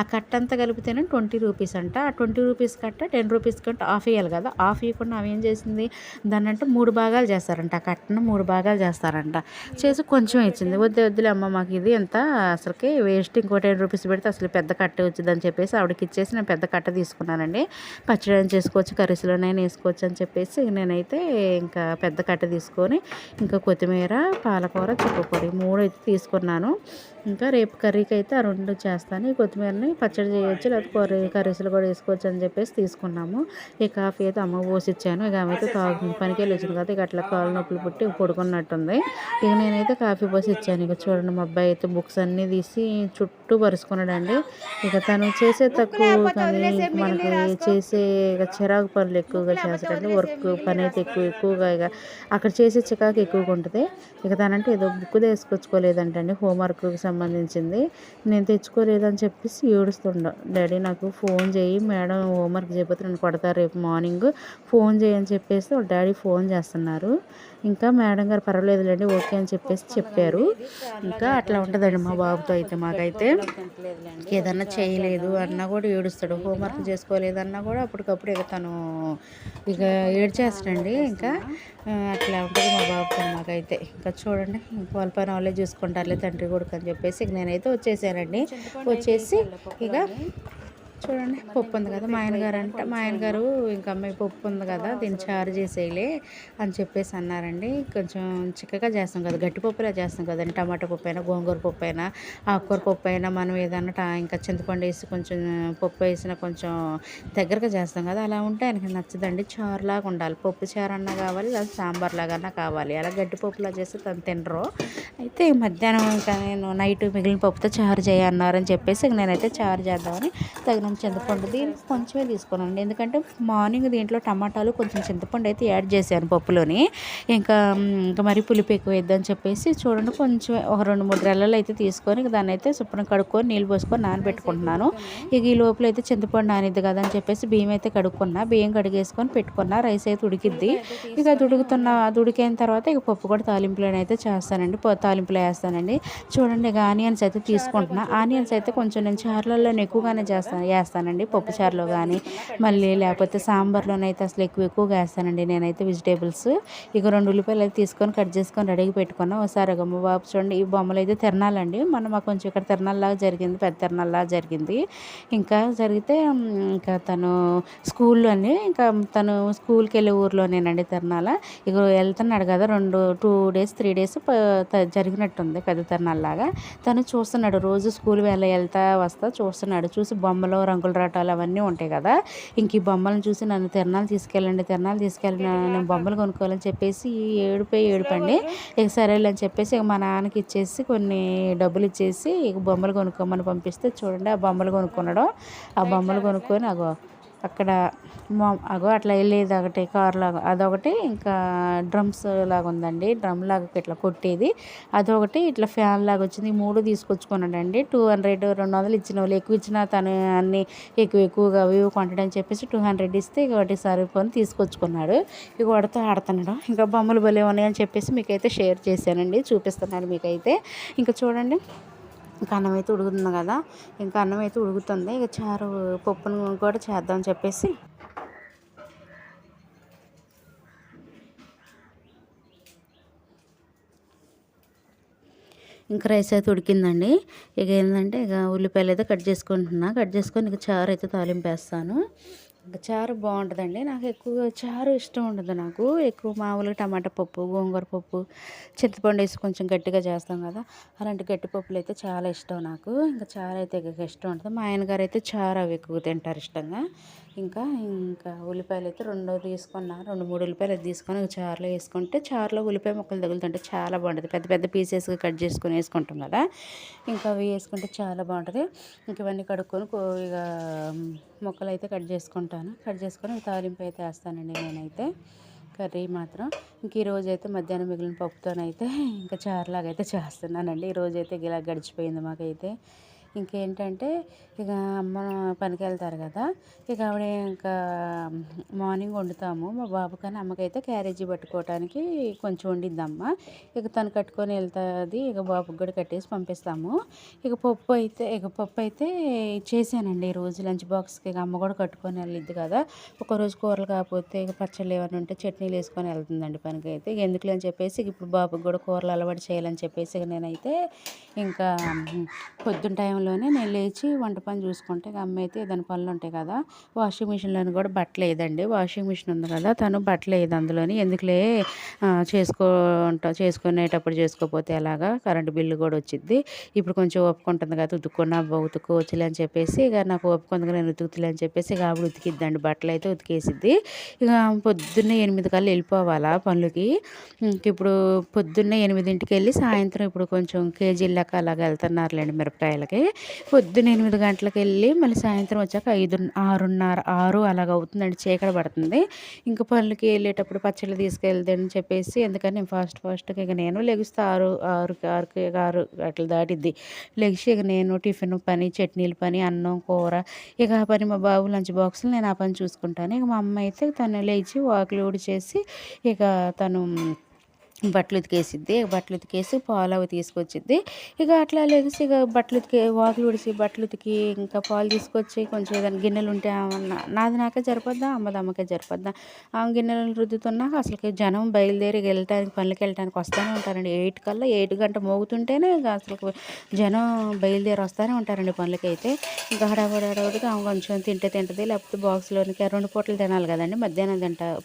A: ఆ కట్ట అంతా కలిపితేనే ట్వంటీ రూపీస్ అంట. ఆ ట్వంటీ రూపీస్ కట్ట టెన్ రూపీస్ కంటే ఆఫ్ ఇవ్వాలి కదా ఆఫ్ ఇవ్వకుండా అవి ఏం చేసింది? దాన్ని అంటే మూడు భాగాలు చేస్తారంట. ఆ కట్టను మూడు భాగాలు చేస్తారంట. చేసి కొంచెం ఇచ్చింది. వద్దు వద్దులే అమ్మ మాకు ఇది ఎంత? అసలుకి వేస్ట్. ఇంకో టెన్ రూపీస్ పెడితే అసలు పెద్ద కట్ట వచ్చిందని చెప్పేసి ఆవిడకి ఇచ్చేసి నేను పెద్ద కట్ట తీసుకున్నానండి. పచ్చడి చేసుకోవచ్చు కర్రీస్లోనైనా వేసుకోవచ్చు అని చెప్పేసి నేనైతే ఇంకా పెద్ద కట్ట తీసుకొని ఇంకా కొత్తిమీర పాలకూర చుక్కకూర ఈ మూడు అయితే తీసుకున్నాను. ఇంకా రేపు కర్రీకి అయితే ఆ రెండు చేస్తాను. ఈ కొత్తిమీరని పచ్చడి చేయొచ్చు లేకపోతే కర్రీ కర్రీస్లో కూడా వేసుకోవచ్చు అని చెప్పేసి తీసుకున్నాము. ఈ కాఫీ అయితే అమ్మ పోసిచ్చాను. ఇక ఆమె అయితే తాగుతుంది పనికి వెళ్ళి వచ్చింది కదా ఇక అట్లా కాళ్ళు నొప్పులు పుట్టి పడుకున్నట్టుంది. ఇక నేనైతే కాఫీ పోసి ఇచ్చాను ఇక చూడండి మా అబ్బాయి అయితే బుక్స్ అన్నీ తీసి చుట్టూ పరుచుకున్నాడండి. ఇక తను చేసే తక్కువ కానీ మనకి చేసే ఇక చిరాకు పనులు ఎక్కువగా చేస్తాడండి వర్క్ పని అయితే ఎక్కువ ఎక్కువగా ఇక అక్కడ చేసే చికాకు ఎక్కువగా ఉంటుంది. ఇక తనంటే ఏదో బుక్ తీసుకొచ్చుకోలేదంటండి. సంబంధించి సంబంధించింది. నేను తెచ్చుకోలేదని చెప్పేసి ఏడుస్తుండ. డాడీ నాకు ఫోన్ చేయి మేడం హోంవర్క్ చేయకపోతే నేను కొడతారు రేపు మార్నింగ్. ఫోన్ చేయని చెప్పేసి డాడీ ఫోన్ చేస్తున్నారు. ఇంకా మేడం గారు పర్వాలేదులేండి ఓకే అని చెప్పేసి చెప్పారు. ఇంకా అట్లా ఉంటుందండి మా బాబుతో అయితే మాకైతే. ఏదన్నా చేయలేదు అన్నా కూడా ఏడుస్తాడు హోంవర్క్ చేసుకోలేదన్నా కూడా అప్పటికప్పుడు ఇక తను ఇక ఏడ్చేస్తాడండి. ఇంకా అట్లా ఉంటుంది మా బాబుతో మాకైతే. ఇంకా చూడండి వాళ్ళ పైన వాళ్ళే చూసుకుంటారులే తండ్రి కొడుకు అని చెప్పేసి ఇక నేనైతే వచ్చేసానండి. వచ్చేసి ఇక చూడండి పప్పు ఉంది కదా మా ఆయన గారు అంటే మా ఆయనగారు ఇంకా అమ్మాయి పప్పు ఉంది కదా దీన్ని చారు చేసేయలే అని చెప్పేసి అన్నారండి. కొంచెం చిక్కగా చేస్తాం కదా గట్టి పప్పులా చేస్తాం కదండి. టమాటా పప్పు అయినా గోంగూర పప్పు అయినా ఆకుకూర పప్పు అయినా మనం ఏదన్నా ఇంకా చింతపండు వేసి కొంచెం పప్పు వేసిన కొంచెం దగ్గరగా చేస్తాం కదా అలా ఉంటే ఆయనకి నచ్చదండి. చారులాగా ఉండాలి. పప్పు చారు అన్నా కావాలి లేదా సాంబార్ లాగా కావాలి. అలా గట్టి పప్పులా చేస్తే తను తినరు. అయితే మధ్యాహ్నం ఇంకా నేను నైట్ మిగిలిన పప్పుతో చారు చేయన్నారని చెప్పేసి నేనైతే చారు చేద్దామని తగిన తీసుకున్నాను చింతపండు దీనికి కొంచెమే తీసుకోనండి. ఎందుకంటే మార్నింగ్ దీంట్లో టమాటాలు కొంచెం చింతపండు అయితే యాడ్ చేశాను పప్పులోని. ఇంకా ఇంకా మరి పులుపు ఎక్కువ వేద్దని చెప్పేసి చూడండి కొంచెం ఒక రెండు మూడు రెల్లలు అయితే తీసుకొని దాన్ని అయితే శుభ్రం కడుక్కొని నీళ్ళు పోసుకొని నానబెట్టుకుంటున్నాను. ఇక ఈ లోపల అయితే చింతపండు నానిద్ది కదా అని చెప్పేసి బియ్యం అయితే కడుక్కున్నా. బియ్యం కడిగేసుకొని పెట్టుకున్నా. రైస్ అయితే ఉడికిద్ది. ఇక అది ఉడుకుతున్న అది తర్వాత ఇక పప్పు కూడా తాలింపులో అయితే చేస్తానండి. తాలింపులో వేస్తానండి. చూడండి ఇక ఆనియన్స్ అయితే తీసుకుంటున్నా. ఆనియన్స్ అయితే కొంచెం నేను చారులలో ఎక్కువగానే చేస్తాను. వేస్తానండి పప్పు చారులో కానీ మళ్ళీ లేకపోతే సాంబార్లోనైతే అసలు ఎక్కువ ఎక్కువగా వేస్తానండి నేనైతే వెజిటేబుల్స్ ఇక రెండు ఉల్లిపాయలు అయితే తీసుకొని కట్ చేసుకొని రెడీగా పెట్టుకున్నాం ఒకసారి ఇక బాబు చూడండి ఈ బొమ్మలు అయితే తిరణాలండి. మనం మాకు కొంచెం ఇక్కడ తిరణాల్లాగా జరిగింది పెద్ద తిరణాల్లాగా జరిగింది. ఇంకా జరిగితే ఇంకా తను స్కూల్లోనే ఇంకా తను స్కూల్కి వెళ్ళే ఊర్లోనేనండి తిరణాల. ఇక వెళ్తున్నాడు కదా రెండు టూ డేస్ త్రీ డేస్ జరిగినట్టుంది పెద్ద తిరణాల్లాగా. తను చూస్తున్నాడు రోజు స్కూల్ వేళ వెళ్తా వస్తా చూస్తున్నాడు చూసి బొమ్మలో రంగుల రాటాలు అవన్నీ ఉంటాయి కదా. ఇంక ఈ బొమ్మలను చూసి నన్ను తిరణాలు తీసుకెళ్ళండి తిరణాలు తీసుకెళ్ళండి నేను బొమ్మలు కొనుక్కోవాలని చెప్పేసి ఏడుపోయి ఏడుపండి. ఇక సరేలే అని చెప్పేసి ఇక మా నాన్నకి ఇచ్చేసి కొన్ని డబ్బులు ఇచ్చేసి ఇక బొమ్మలు కొనుక్కోమని పంపిస్తే చూడండి ఆ బొమ్మలు కొనుక్కున్నాడు ఆ బొమ్మలు కొనుక్కొని అగో అక్కడ మా- అగో అట్లా వెళ్ళేది ఒకటి కార్ లాగా అదొకటి ఇంకా డ్రమ్స్ లాగా ఉందండి. డ్రమ్ లాగా ఇట్లా కొట్టేది. అదొకటి ఇట్లా ఫ్యాన్ లాగా వచ్చింది. మూడు తీసుకొచ్చుకున్నాడండి. టూ హండ్రెడ్ రెండు వందలు ఇచ్చిన వాళ్ళు. ఎక్కువ ఇచ్చినా తను అన్నీ ఎక్కువ ఎక్కువగా అవి ఇవి కొంటాడని చెప్పేసి టూ హండ్రెడ్ ఇస్తే ఇక ఒకటి సరిపోని తీసుకొచ్చుకున్నాడు. ఇక వాడితో ఆడుతున్నాడు. ఇంకా బొమ్మలు భలే ఉన్నాయని చెప్పేసి మీకైతే షేర్ చేశానండి. చూపిస్తున్నాను మీకైతే. ఇంకా చూడండి. ఇంకా అన్నం అయితే ఉడుకుతుంది కదా. ఇంకా అన్నం అయితే ఉడుకుతుంది. ఇక చారు పప్పును కూడా చేద్దాం చెప్పేసి. ఇంకా రైస్ అయితే ఉడికిందండి. ఇక ఏంటంటే ఇక ఉల్లిపాయలు అయితే కట్ చేసుకుంటున్నా. కట్ చేసుకొని ఇక చారు అయితే తాలింపు వేస్తాను. చారు బాగుంటుందండి. నాకు ఎక్కువ చారు ఇష్టం ఉండదు నాకు. ఎక్కువ మామూలుగా టమాటా పప్పు గోంగూర పప్పు చింతపండు వేసి కొంచెం గట్టిగా చేస్తాం కదా అలాంటి గట్టి పప్పులు అయితే చాలా ఇష్టం నాకు. ఇంకా చారు అయితే ఇక ఇష్టం ఉంటుంది మా ఆయన గారు అయితే చారు అవి ఎక్కువ తింటారు ఇష్టంగా. ఇంకా ఇంకా ఉల్లిపాయలు అయితే రెండు తీసుకున్నా రెండు మూడు ఉల్లిపాయలు తీసుకొని ఒక చారులో వేసుకుంటే చారులో ఉల్లిపాయ ముక్కలు తగులుతుంటే చాలా బాగుంటుంది. పెద్ద పెద్ద పీసెస్గా కట్ చేసుకొని వేసుకుంటాం కదా. ఇంకా అవి వేసుకుంటే చాలా బాగుంటుంది. ఇంక ఇవన్నీ కడుక్కొని ఇక ముక్కలు అయితే కట్ చేసుకుంటాను. కట్ చేసుకొని తాలింపు అయితే వేస్తానండి నేనైతే. కర్రీ మాత్రం. ఇంక ఈరోజు అయితే మధ్యాహ్నం మిగిలిన పప్పుతోనైతే ఇంకా చారులాగైతే చేస్తున్నానండి. ఈరోజు అయితే ఇలా గడిచిపోయింది మాకైతే. ఇంకేంటంటే ఇక అమ్మ పనికి వెళ్తారు కదా ఇక ఆవిడ ఇంకా మార్నింగ్ వండుతాము. మా బాబు కానీ అమ్మకైతే క్యారేజీ పట్టుకోవటానికి కొంచెం వండిద్దమ్మ. ఇక తను కట్టుకొని వెళ్తుంది ఇక బాబుకి కూడా కట్టేసి పంపిస్తాము. ఇక పప్పు అయితే ఇక పప్పు అయితే చేశానండి ఈ రోజు. లంచ్ బాక్స్కి ఇక అమ్మ కూడా కట్టుకొని వెళ్ళిద్ది కదా. ఒకరోజు కూరలు కాకపోతే ఇక పచ్చళ్ళు ఏమైనా ఉంటే చట్నీలు వేసుకొని వెళ్తుందండి పనికి అయితే ఇక ఎందుకులే అని చెప్పేసి ఇప్పుడు బాబుకి కూడా కూరలు అలవాటు చేయాలని చెప్పేసి ఇక నేనైతే ఇంకా పొద్దున్న టైంలోనే నేను లేచి వంట పని చూసుకుంటే ఇక అమ్మ అయితే ఏదైనా పనులు ఉంటాయి కదా వాషింగ్ మిషన్లోని కూడా బట్టలు వేయదండి. వాషింగ్ మిషన్ ఉంది కదా తను బట్టలు వేయదు అందులోని. ఎందుకులే? చేసుకుంటా చేసుకునేటప్పుడు చేసుకోకపోతే ఎలాగా? కరెంటు బిల్లు కూడా వచ్చింది ఇప్పుడు కొంచెం ఒప్పుకుంటుంది కదా ఉతుక్కున్నా ఉతుక్కోవచ్చులే అని చెప్పేసి ఇక నాకు ఒప్పుకుంది నేను ఉతుకుతులే అని చెప్పేసి ఇక ఆవిడ ఉతికిద్దండి. బట్టలు అయితే ఉతికేసిద్ది. ఇక పొద్దున్నే ఎనిమిది కల్లా వెళ్ళిపోవాలా పనులకి? ఇంక ఇప్పుడు పొద్దున్నే ఎనిమిదింటికి వెళ్ళి సాయంత్రం ఇప్పుడు కొంచెం కేజీ లెక్క అలాగ వెళ్తున్నారులేండి మిరపకాయలకి. పొద్దున్న ఎనిమిది గంటలకు వెళ్ళి మళ్ళీ సాయంత్రం వచ్చాక ఐదు ఆరున్నర ఆరు అలాగ అవుతుందండి. చీకట పడుతుంది. ఇంకా పనులకి వెళ్ళేటప్పుడు పచ్చళ్ళు తీసుకెళ్దని చెప్పేసి ఎందుకని నేను ఫాస్ట్ ఫాస్ట్గా ఇక నేను లెగుస్తా ఆరు ఆరు ఆరుకి ఆరు అట్లా దాటిద్ది. లెగిసి ఇక నేను టిఫిన్ పని చట్నీల పని అన్నం కూర ఇక ఆ పని మా బాబు లంచ్ బాక్సులు నేను ఆ పని చూసుకుంటాను. ఇక మా అమ్మ అయితే తను లేచి వాకిలి ఊడిచేసి ఇక తను బట్టలు ఉతికేసిద్ది బట్టలు ఉతికేసి పాలు అవి తీసుకొచ్చిద్ది. ఇక అట్లా లేచి ఇక బట్టలు ఉతికి వాకిలు ఉడిసి బట్టలు ఉతికి ఇంకా పాలు తీసుకొచ్చి కొంచెం ఏదైనా గిన్నెలు ఉంటే నాది నాకే సరిపోద్దా అమ్మది అమ్మకే సరిపోద్దా ఆ గిన్నెలు రుద్దుతున్నాక అసలుకి జనం బయలుదేరి వెళ్ళటానికి పనులకి వెళ్ళటానికి వస్తూనే ఉంటారండి. ఎయిట్ కల్లా ఎయిట్ గంట మోగుతుంటేనే ఇక అసలు జనం బయలుదేరి వస్తూనే ఉంటారండి పనులకి అయితే. ఇంకా హడావుడి హడావుడిగా ఆమె కొంచెం తింటే తింటుంది లేకపోతే బాక్స్లోనికి రెండు పూటలు తినాలి కదండి. మధ్యాహ్నం తింటారు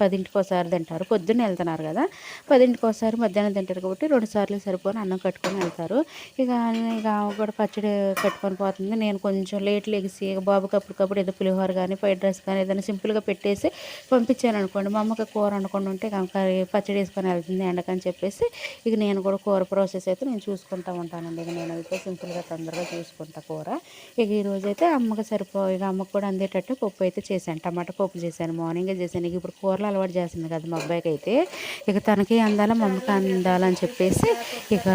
A: పదింటికి ఒకసారి తింటారు పొద్దున్న వెళ్తున్నారు కదా. పదింటికి ఒకసారి మధ్యాహ్నం తింటారు కాబట్టి రెండు సార్లు సరిపోని అన్నం కట్టుకొని వెళ్తారు. ఇక ఇక ఆమె కూడా పచ్చడి కట్టుకొని పోతుంది. నేను కొంచెం లేట్ లెగిసి బాబుకి అప్పటికప్పుడు ఏదో పులిహోర కానీ ఫ్రైడ్ రైస్ కానీ ఏదైనా సింపుల్గా పెట్టేసి పంపించాను అనుకోండి. మా అమ్మకి కూర అనుకోండి ఉంటే ఇక పచ్చడి వేసుకొని వెళ్తుంది ఎండకని చెప్పేసి ఇక నేను కూడా కూర ప్రాసెస్ అయితే నేను చూసుకుంటూ ఉంటానండి. ఇక నేను అయితే సింపుల్గా తొందరగా చూసుకుంటా కూర. ఇక ఈరోజు అయితే అమ్మకి సరిపో ఇక అమ్మకు కూడా అందేటట్టు పప్పు అయితే చేశాను. టమాటా పప్పు చేశాను. మార్నింగే చేశాను. ఇక ఇప్పుడు కూరలు అలవాటు చేస్తుంది కదా మా అబ్బాయికి అయితే. ఇక తనకి అందాల మా అందాలని చెప్పేసి ఇక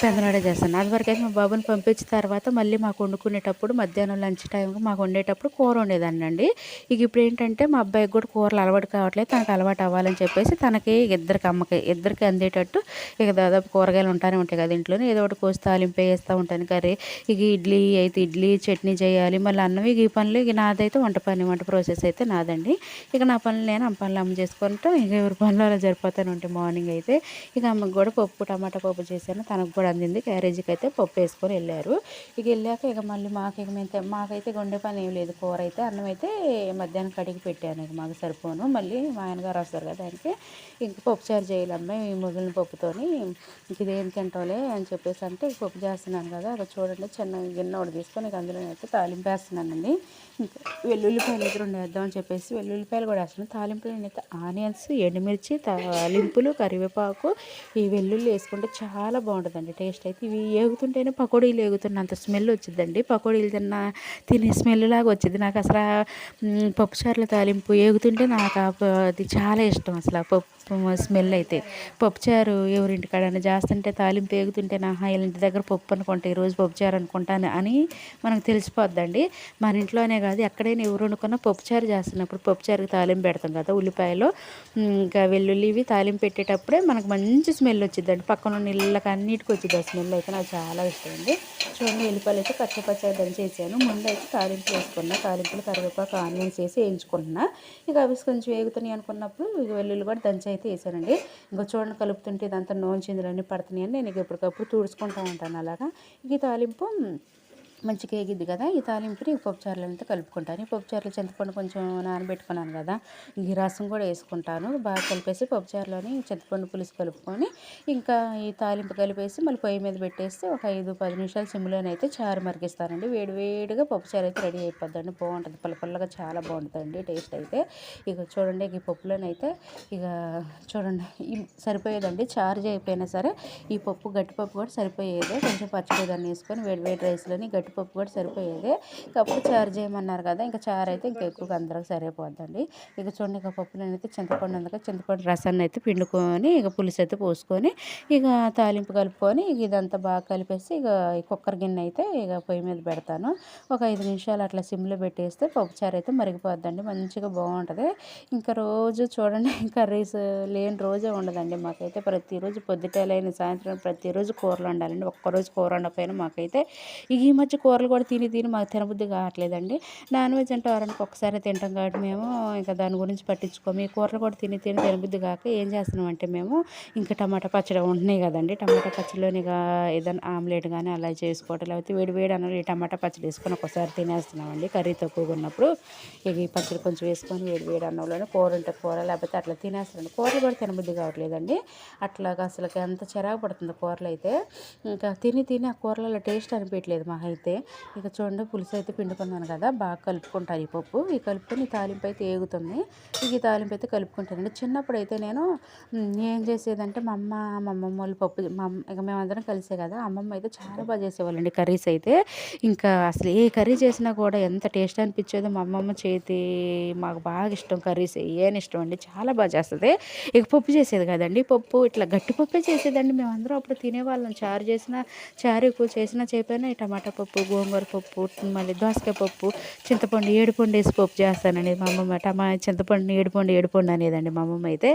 A: పెందనాడే చేస్తాను. అది వరకు అయితే మా బాబుని పంపించిన తర్వాత మళ్ళీ మాకు వండుకునేటప్పుడు మధ్యాహ్నం లంచ్ టైంకి మాకు వండేటప్పుడు కూర వండేదాన్ని అండి ఇక ఇప్పుడు ఏంటంటే మా అబ్బాయికి కూడా కూరలు అలవాటు కావట్లేదు తనకు అలవాటు అవ్వాలని చెప్పేసి తనకి ఇద్దరికి అమ్మకి ఇద్దరికి అందేటట్టు ఇక దాదాపు కూరగాయలు ఉంటానే ఉంటాయి కదా ఇంట్లోనే. ఏదో ఒకటి కోసి తాలింపు వేస్తూ ఉంటాను కర్రీ. ఇక ఇడ్లీ అయితే ఇడ్లీ చట్నీ చేయాలి మళ్ళీ అన్నం. ఇక ఈ పనులు ఇక నాదైతే వంట పని వంట ప్రాసెస్ అయితే నాదండి. ఇక నా పనులు నేను అమ్మ పనులు అమ్మ చేసుకుంటూ ఇక ఎవరి పనులు అలా జరిపోతాను ఉంటాయి మార్నింగ్ అయితే. ఇక అమ్మకి కూడా పప్పు టమాటా పప్పు చేశాను తనకు కూడా అందింది. క్యారేజీకి అయితే పప్పు వేసుకొని వెళ్ళారు. ఇక వెళ్ళాక ఇక మళ్ళీ మాకు ఇక మేము మాకైతే గుండె పని ఏం లేదు. కూర అయితే అన్నం అయితే మధ్యాహ్నం కడిగి పెట్టాను ఇక మాకు సరిపోను. మళ్ళీ మా ఆయనగారు వస్తారు కదా దానికి ఇంక పప్పు చారు అమ్మాయి ఈ మిగిలిన పప్పుతోని. ఇంక ఇదేం తింటావులే అని చెప్పేసి అంటే పప్పు చేస్తున్నాను కదా అది చూడండి చిన్న గిన్నె ఒకటి తీసుకొని ఇక అందులో అయితే తాలింపు వేస్తున్నానండి. ఇంకా వెల్లుల్లిపాయలు అయితే రెండు వేద్దామని చెప్పేసి వెల్లుల్లిపాయలు కూడా వేస్తాను తాలింపులు నేనైతే ఆనియన్స్ ఎండుమిర్చి తాలింపులు కరివేపాకు ఈ వెల్లుల్లి వేసుకుంటే చాలా బాగుంటుందండి. టేస్ట్ అయితే ఇవి ఏగుతుంటేనే పకోడీలు ఏగుతున్నంత స్మెల్ వచ్చిందండి పకోడీలు తిన్న తినే స్మెల్ లాగా వచ్చింది నాకు అసలు పప్పుచారుల తాలింపు ఏగుతుంటే నాకు ఆ అది చాలా ఇష్టం అసలు ఆ పప్పు స్మెల్ అయితే. పప్పుచారు ఎవరింటికాడైనా చేస్తుంటే తాలింపు ఏగుతుంటే నా ఇలాంటి దగ్గర పప్పు అనుకుంటా ఈరోజు పప్పుచారు అనుకుంటాను అని మనకు తెలిసిపోద్దండి. మన ఇంట్లోనే కాదు ఎక్కడైనా ఎవరు వండుకున్నా పప్పుచారు చేస్తున్నప్పుడు పప్పుచారుకి తాలింపు పెడతాం కదా ఉల్లిపాయలు. ఇంకా వెల్లుల్లి ఇవి తాలింపు పెట్టేటప్పుడే మనకు మంచి స్మెల్ వచ్చిందండి పక్కన ఉన్న నీళ్ళకి అన్నిటికి వచ్చింది ఆ స్మెల్ అయితే నాకు చాలా ఇష్టం అండి చూడండి ఉల్లిపాయలు అయితే పచ్చ పచ్చగా దంచేసాను ముందు అయితే తాలింపు వేసుకున్నా తాలింపులు కరివేపాకు ఆనియన్స్ వేసి వేయించుకుంటున్నా ఇక అవి కొంచెం వేగుతున్నాయి అనుకున్నప్పుడు ఇక వెల్లుల్లి కూడా దంచి అయితే వేసానండి. ఇంకా చూడండి కలుపుతుంటే ఇదంతా నూనె చిందులన్నీ పడుతున్నాయని నేను ఇక ఎప్పటికప్పుడు తుడుచుకుంటూ ఉంటాను అలాగా. ఇక తాలింపు మంచిగా ఎగిద్ది కదా ఈ తాలింపుని ఈ పప్పుచారులు అంతా కలుపుకుంటాను. ఈ పప్పుచారులు చింతపండు కొంచెం నానబెట్టుకున్నాను కదా ఈ రసం కూడా వేసుకుంటాను. బాగా కలిపేసి పప్పుచారులోని చింతపండు పులుసు కలుపుకొని ఇంకా ఈ తాలింపు కలిపేసి మళ్ళీ పొయ్యి మీద పెట్టేస్తే ఒక ఐదు పది నిమిషాలు సిమ్లోనైతే చారు మరిగిస్తానండి. వేడివేడిగా పప్పుచారు అయితే రెడీ అయిపోద్దండి. బాగుంటుంది. పల్లపల్లగా చాలా బాగుంటుందండి టేస్ట్ అయితే. ఇక చూడండి ఈ పప్పులోనైతే ఇక చూడండి సరిపోయేదండి. చార్జ్ అయిపోయినా సరే ఈ పప్పు గట్టిపప్పు కూడా సరిపోయేదే. కొంచెం పచ్చడి దాన్ని వేసుకొని వేడి వేడి రైస్లోని పప్పు కూడా సరిపోయేదే. కాకపోతే చారు చేయమన్నారు కదా ఇంకా చారు అయితే ఇంకా ఎక్కువగా అందరికి సరిపోద్దండి. ఇక చూడండి ఇక పప్పులు అయితే చింతపండు అందుకే చింతపండు రసాన్ని అయితే పిండుకొని ఇక పులుసు అయితే పోసుకొని ఇక తాలింపు కలుపుకొని ఇక ఇదంతా బాగా కలిపేసి ఇక ఈ కుక్కర్ గిన్నె అయితే ఇక పొయ్యి మీద పెడతాను. ఒక ఐదు నిమిషాలు అట్లా సిమ్లో పెట్టేస్తే పప్పుచారు అయితే మరిగిపోద్దండి మంచిగా బాగుంటుంది. ఇంకా రోజు చూడండి కర్రీస్ లేని రోజే ఉండదండి మాకైతే. ప్రతిరోజు పొద్దుటలైన సాయంత్రం ప్రతిరోజు కూరలు వండాలండి ఒక్కరోజు కూర వండకపోయినా మాకైతే ఇక ఈ మధ్య కూరలు కూడా తిని తిని మాకు తినబుద్ధి కావట్లేదండి. నాన్ వెజ్ అంటే వారానికి ఒకసారి తింటాం కాబట్టి మేము ఇంకా దాని గురించి పట్టించుకోము. ఈ కూరలు కూడా తిని తిని తినబుద్ధి కాక ఏం చేస్తున్నాం అంటే మేము ఇంకా టమాటా పచ్చడి ఉంటున్నాయి కదండి. టమాటా పచ్చడిలోని ఏదైనా ఆమ్లెట్ కానీ అలా చేసుకోవటం లేకపోతే వేడి వేడి అన్నం ఈ టమాటా పచ్చడి వేసుకొని ఒకసారి తినేస్తున్నామండి. కర్రీ తక్కువగా ఉన్నప్పుడు ఇక ఈ పచ్చడి కొంచెం వేసుకొని వేడి వేడి అన్నంలోనే కూర ఉంటే కూర లేకపోతే అట్లా తినేస్తాను కూరలు కూడా తినబుద్ధి కావట్లేదండి. అట్లాగా అసలు ఎంత చిరాకు పడుతుంది కూరలు అయితే. ఇంకా తిని తిని ఆ కూరలలో టేస్ట్ అనిపించలేదు మాకైతే. ఇక చూడండి పులుసు అయితే పిండుకున్నాను కదా బాగా కలుపుకుంటాను ఈ పప్పు. ఈ కలుపుకొని తాలింపు అయితే ఏగుతుంది. ఇక ఈ తాలింపు అయితే కలుపుకుంటానండి. చిన్నప్పుడు అయితే నేను ఏం చేసేదంటే మా అమ్మ మా అమ్మమ్మ వాళ్ళు పప్పు మా ఇక మేమందరం కలిసే కదా అమ్మమ్మ అయితే చాలా బాగా చేసేవాళ్ళండి కర్రీస్ అయితే. ఇంకా అసలు ఏ కర్రీ చేసినా కూడా ఎంత టేస్ట్ అనిపించేదో మా అమ్మమ్మ చేతి మాకు బాగా ఇష్టం కర్రీస్ ఏం ఇష్టం అండి చాలా బాగా చేస్తుంది. ఇక పప్పు చేసేది కదండి పప్పు ఇట్లా గట్టి పప్పే చేసేదండి. మేమందరం అప్పుడు తినేవాళ్ళం. చారు చేసిన చారు ఎక్కువ చేసినా చేపైనా ఈ టమాటా పప్పు గోంగూర పప్పు మళ్ళీ దోసకాయ పప్పు చింతపండు ఏడుపండు వేసి పప్పు చేస్తానండి మా అమ్మమ్మ టమా చింతపండు ఏడుపండు ఏడుపండు అనేదండి మా అమ్మమ్మ అయితే.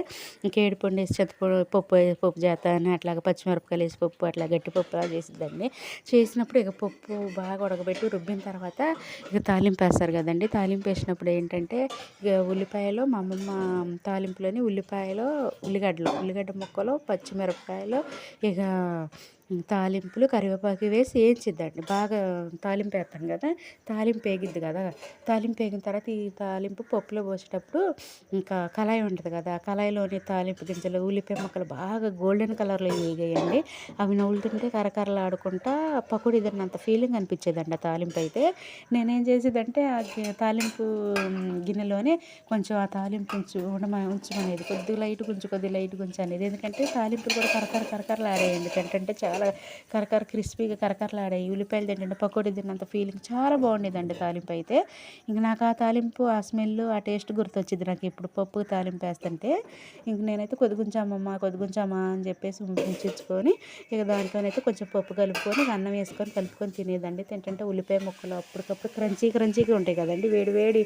A: ఇంకా ఏడుపండు వేసి చింతపండు పప్పు పప్పు చేస్తాను. అట్లాగా పచ్చిమిరపకాయలు వేసి పప్పు అట్లా గట్టి పప్పు అలా చేసిద్దండి. చేసినప్పుడు ఇక పప్పు బాగా ఉడకబెట్టి రుబ్బిన తర్వాత ఇక తాలింపు వేస్తారు కదండి. తాలింపు వేసినప్పుడు ఏంటంటే ఇక ఉల్లిపాయలో మా అమ్మమ్మ తాలింపులోని ఉల్లిపాయలో ఉల్లిగడ్డలు ఉల్లిగడ్డ ముక్కలు పచ్చిమిరపకాయలు ఇక తాలింపులు కరివేపాకు వేసి వేయించిద్దండి. బాగా తాలింపు వేస్తాం కదా తాలింపు వేగిద్ది కదా. తాలింపు వేగిన తర్వాత ఈ తాలింపు పప్పులో పోసేటప్పుడు ఇంకా కళాయి ఉంటుంది కదా కళాయిలోని తాలింపు గింజలు ఉల్లిపాయ ముక్కలు బాగా గోల్డెన్ కలర్లో వేగేయండి. అవి నవ్వులుతుంటే కరకరలాడుకుంటా పకోడీ తిన్నంత ఫీలింగ్ అనిపించేదండి ఆ తాలింపు అయితే. నేనేం చేసేదంటే ఆ తాలింపు గిన్నెలోనే కొంచెం ఆ తాలింపు ఉంచు ఉండమ ఉంచమనేది. కొద్దిగా లైట్ కొంచెం కొద్దిగా లైట్ కొంచెం అనేది. ఎందుకంటే తాలింపులు కూడా కరకర కరకరలు ఆడేయండి ఎందుకంటే చాలా కరకర క్రిస్పీగా కరకరలాడాయి ఉల్లిపాయలు తింటుంటే పకోడీ తిన్నంత ఫీలింగ్ చాలా బాగుండేదండి తాలింపు అయితే. ఇంక నాకు ఆ తాలింపు ఆ స్మెల్ ఆ టేస్ట్ గుర్తొచ్చింది నాకు ఇప్పుడు పప్పు తాలింపు వేస్తుంటే. ఇంక నేనైతే కొద్దిగుంచామమ్మ కొద్దిగుంచామా అని చెప్పేసి ఉంచుకొని ఇక దాంట్లోనైతే కొంచెం పప్పు కలుపుకొని అన్నం వేసుకొని కలుపుకొని తినేదండి. తింటుంటే ఉల్లిపాయ ముక్కలు అప్పటికప్పుడు క్రంచీ క్రంచీగా ఉంటాయి కదండి. వేడి వేడి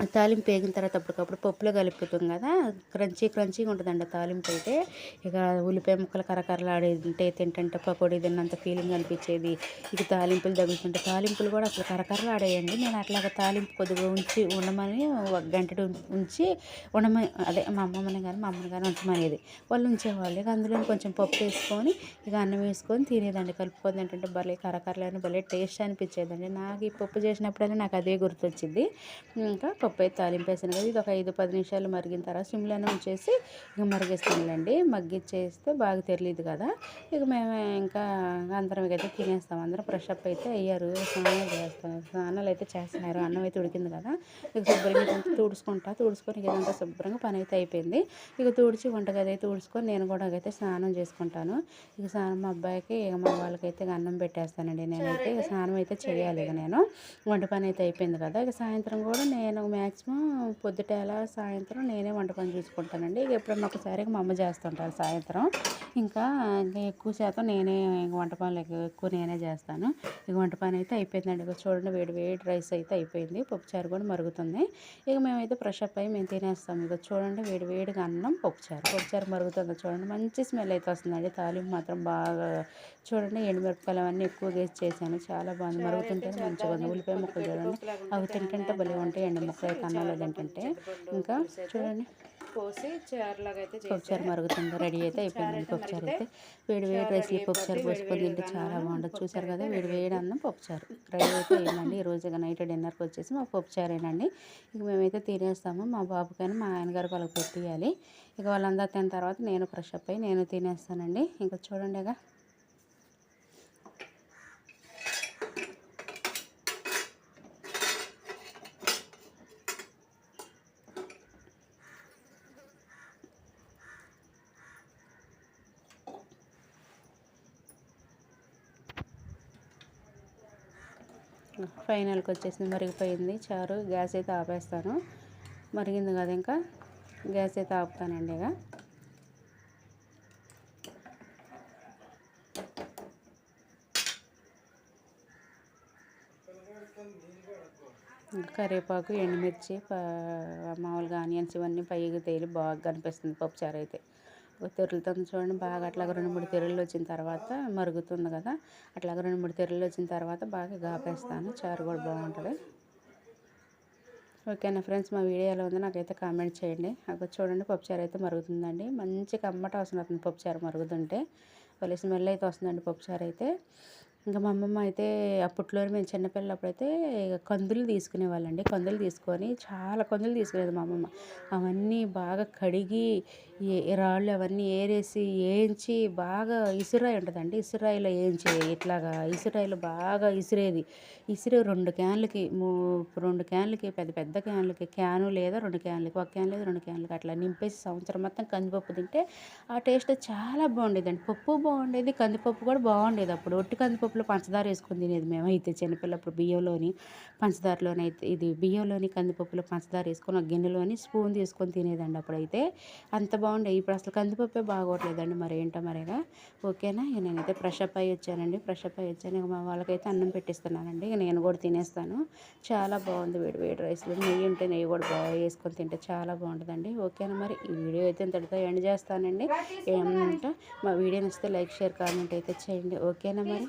A: తాలింపు వేగిన తర్వాత అప్పటికప్పుడు పప్పులో కలుపుతాం కదా. క్రంచీ క్రంచీగా ఉంటుందండి తాలింపు అయితే. ఇక ఉల్లిపాయ ముక్కలు కరకరలాడేంటే తింటుంటే పకోడీ తిన్నంత ఫీలింగ్ అనిపించేది. ఇక తాలింపులు తగులుతుంటే తాలింపులు కూడా అసలు కరకరలాడేయండి. నేను అట్లాగా తాలింపు కొద్దిగా ఉంచి ఉండమని ఒక గంట ఉంచి ఉండమని అదే మా అమ్మమ్మని కానీ మా అమ్మని కానీ ఉంచమనేది. వాళ్ళు ఉంచేవాళ్ళు. ఇక అందులో కొంచెం పప్పు వేసుకొని ఇక అన్నం వేసుకొని తినేదండి. కలుపుకొని ఏంటంటే భలే కరకరలని భలే టేస్ట్ అనిపించేదండి. నాకు ఈ పప్పు చేసినప్పుడల్లా నాకు అదే గుర్తొచ్చింది. ఇంకా పప్పు అయితే తాలింపేసాను కదా ఇది ఒక ఐదు పది నిమిషాలు మరిగిన తర్వాత సిమ్లోనే ఉంచేసి ఇక మరిగిస్తానులేండి. మగ్గిచ్చేస్తే బాగా తెలియదు కదా ఇక మేము ఇంకా అందరం అయితే తినేస్తాం. అందరం ఫ్రెష్ అప్ అయితే అయ్యారు స్నానాలు చేస్తాం. స్నానాలు అయితే చేస్తున్నారు. అన్నం అయితే ఉడికింది కదా ఇక శుభ్రంగా తుడుచుకుంటా తుడుచుకొని ఇదంతా శుభ్రంగా పని అయితే అయిపోయింది. ఇక తుడిచి వంటగది అయితే తుడుచుకొని నేను కూడా అయితే స్నానం చేసుకుంటాను. ఇక స్నానం మా అబ్బాయికి ఇక మా వాళ్ళకైతే అన్నం పెట్టేస్తానండి నేనైతే. ఇక స్నానం అయితే చేయాలి ఇక నేను. వంట పని అయితే అయిపోయింది కదా ఇక సాయంత్రం కూడా నేను మ్యాక్సిమం పొద్దుటేల సాయంత్రం నేనే వంట పని చూసుకుంటానండి. ఇక ఎప్పుడన్నా ఒకసారి మా అమ్మ చేస్తుంటారు సాయంత్రం. ఇంకా ఎక్కువ శాతం నేనే వంట పనులు ఎక్కువ నేనే చేస్తాను. ఇక వంట పని అయితే అయిపోయిందండి. ఇక చూడండి వేడి వేడి రైస్ అయితే అయిపోయింది. పప్పుచారు కూడా మరుగుతుంది. ఇక మేమైతే ఫ్రెష్ అప్ అయ్యి మేము తినేస్తాం. ఇక చూడండి వేడి వేడిగా అన్నం పప్పుచారు పప్పుచారు మరుగుతుంది చూడండి. మంచి స్మెల్ అయితే వస్తుందండి. తాలింపు మాత్రం బాగా చూడండి ఎండుమిరపకాయలు అవన్నీ ఎక్కువ వేసి చేశాను. చాలా బాగుంది. మరుగుతుంటే మంచిగా ఉంది. ఉల్లిపాయ ముక్కలు చూడండి. అవి తింటుంటే భలే ఉంటాయి. ఎండు ముక్కలు కన్నాలు ఏంటంటే ఇంకా చూడండి.
B: పోసి చారులాగా అయితే
A: పప్పుచారు మరుగుతుంది రెడీ అయితే (laughs) అయిపోయింది పప్పుచారు అయితే వేడి వేడి రైస్లో పప్పుచారు పోసుకొని తింటే చాలా బాగుంటుంది. చూసారు కదా వేడి వేడి అన్నం పప్పుచారు రెడీ అయితే అయిందండి. ఈ రోజు నైట్ డిన్నర్కి వచ్చేసి మా పప్పుచారేనండి ఇక మేమైతే తినేస్తాము. మా బాబు కానీ మా ఆయనగారు వాళ్ళకి పెట్టేయాలి. ఇక వాళ్ళందరూ తిన్న తర్వాత నేను ఫ్రెష్ అప్ అయ్యి నేను తినేస్తానండి. ఇంకా చూడండి ఫైనల్కి వచ్చేసింది మరిగిపోయింది. చారు గ్యాస్ అయితే ఆపేస్తాను. మరిగింది కదా ఇంకా? గ్యాస్ అయితే ఆపుతానండి ఇక. కరివేపాకు ఎండుమిర్చి మామూలుగా ఆనియన్స్ ఇవన్నీ పైకి తేలి బాగా కనిపిస్తుంది పప్పుచారు అయితే తెరులుతుంది చూడండి. బాగా అట్లాగ రెండు మూడు తెరులు వచ్చిన తర్వాత మరుగుతుంది కదా. అట్లాగా రెండు మూడు తెరులు వచ్చిన తర్వాత బాగా గాపేస్తాను. చారు కూడా బాగుంటుంది. ఓకేనా ఫ్రెండ్స్ మా వీడియో ఎలా ఉందో నాకైతే కామెంట్ చేయండి. అక్కడ చూడండి పప్పుచారు అయితే మరుగుతుందండి. మంచి కమ్మట వస్తుంది అవుతుంది పప్పుచారు మరుగుతుంటే. వాళ్ళ స్మెల్ అయితే వస్తుందండి పప్పుచారు అయితే. ఇంకా మా అమ్మమ్మ అయితే అప్పట్లో మేము చిన్నపిల్లప్పుడు అయితే కందులు తీసుకునేవాళ్ళండి. కందులు తీసుకొని చాలా కందులు తీసుకునేది మా అమ్మమ్మ. అవన్నీ బాగా కడిగి రాళ్ళు అవన్నీ ఏరేసి వేయించి బాగా ఇసురాయి ఉంటుందండి. ఇసురాయిలో వేయించి ఇట్లాగా ఇసురాయిలో బాగా ఇసిరేది. ఇసిరి రెండు క్యాన్లకి రెండు క్యాన్లకి పెద్ద పెద్ద క్యాన్లకి క్యాను లేదా రెండు క్యాన్లకి ఒక క్యాన్ లేదా రెండు క్యాన్లకి అట్లా నింపేసి సంవత్సరం మొత్తం కందిపప్పు తింటే ఆ టేస్ట్ చాలా బాగుండేదండి. పప్పు బాగుండేది కందిపప్పు కూడా బాగుండేది అప్పుడు. ఒట్టి కందిపప్పులో పంచదార వేసుకొని తినేది మేమైతే చిన్నపిల్లప్పుడు బియ్యంలోని పంచదారలోని అయితే ఇది బియ్యంలోని కందిపప్పులో పంచదార వేసుకొని ఒక గిన్నెలోని స్పూన్ తీసుకొని తినేదండి అప్పుడైతే. అంత బాగుండే ఇప్పుడు అసలు కందిపప్పే బాగోట్లేదండి మరి ఏంటో మరిగా. ఓకేనా? ఇక నేనైతే ఫ్రెష్ అప్ అయ్యి వచ్చానండి ఫ్రెష్ అప్ అయ్యి వచ్చాను. ఇక మా వాళ్ళకైతే అన్నం పెట్టిస్తున్నానండి. ఇక నేను కూడా తినేస్తాను. చాలా బాగుంది వేడి వేడి రైస్లో. నెయ్యి ఉంటే నెయ్యి కూడా బాగా వేసుకొని తింటే చాలా బాగుంటుందండి. ఓకేనా మరి? ఈ వీడియో అయితే ఇంతటితో ఎండ్ చేస్తానండి. ఏమంటే మా వీడియో నచ్చితే లైక్ షేర్ కామెంట్ అయితే చేయండి. ఓకేనా మరి?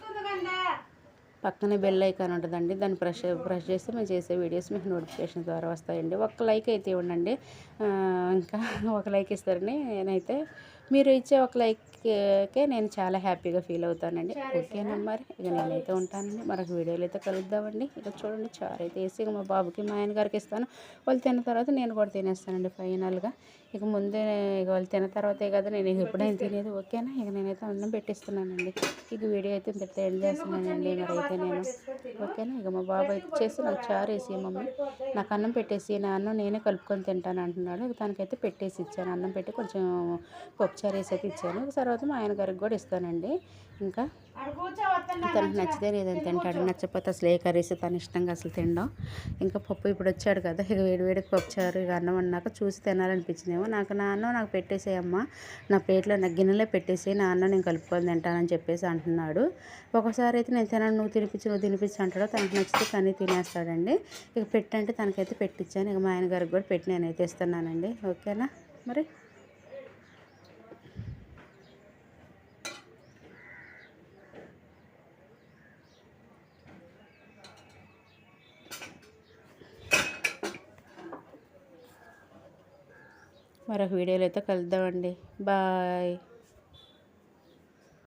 A: పక్కనే బెల్ ఐకాన్ ఉంటుందండి. దాన్ని ప్రెష్ ప్రెస్ చేస్తే మేము చేసే వీడియోస్ మీకు నోటిఫికేషన్ ద్వారా వస్తాయండి. ఒక లైక్ అయితే ఇవ్వండి ఇంకా ఒక లైక్ ఇస్తారని నేనైతే మీరు ఇచ్చే ఒక లైక్కే నేను చాలా హ్యాపీగా ఫీల్ అవుతానండి. ఓకేనా మరి? ఇక నేనైతే ఉంటానండి. మరొక వీడియోలు అయితే కలుద్దామండి. ఇక చూడండి చారు అయితే వేసి మా బాబుకి మా ఆయన గారికి ఇస్తాను. వాళ్ళు తిన్న తర్వాత నేను కూడా తినేస్తానండి ఫైనల్గా. ఇక ముందే ఇక వాళ్ళు తిన్న తర్వాతే కదా నేను ఎప్పుడైనా తినేది ఓకేనా? ఇక నేనైతే అన్నం పెట్టిస్తున్నానండి. ఇక వీడియో అయితే ఇంత ఎండ్ చేస్తున్నానండి. మరి అయితే నేను ఓకేనా? ఇక మా బాబు అయితే చేసి నాకు చారు వేసి మమ్మీ నాకు అన్నం పెట్టేసి నా అన్నం నేనే కలుపుకొని తింటాను అంటున్నాడు. ఇక తనకైతే పెట్టేసి ఇచ్చాను. అన్నం పెట్టి కొంచెం పప్పు చారు వేసి అయితే ఇచ్చాను. తర్వాత మా ఆయన గారికి కూడా ఇస్తానండి. ఇంకా తనకు నచ్చితే లేదని తింటాడు. నచ్చకపోతే అసలు ఏ కర్రీస్ తన ఇష్టంగా అసలు తినడం ఇంకా పప్పు ఇప్పుడు వచ్చాడు కదా ఇక వేడి వేడికి పప్పు చారు ఇక అన్నం అన్నాక చూసి తినాలనిపించిందేమో. నాకు నా అన్నం నాకు పెట్టేసేయమ్మా. నా ప్లేట్లో నా గిన్నెలో పెట్టేసి నా అన్నం నేను కలుపుకొని తింటానని చెప్పేసి అంటున్నాడు. ఒకసారి అయితే నేను తినను నువ్వు తినిపించు నువ్వు తినిపించు అంటాడు. తనకు నచ్చితే కానీ తినేస్తాడండి. ఇక పెట్టంటే తనకైతే పెట్టించాను ఇక మా ఆయన గారికి కూడా పెట్టి నేనైతే ఇస్తున్నానండి. ఓకేనా మరి? మరొక వీడియోలో అయితే కలుద్దామండి. బాయ్.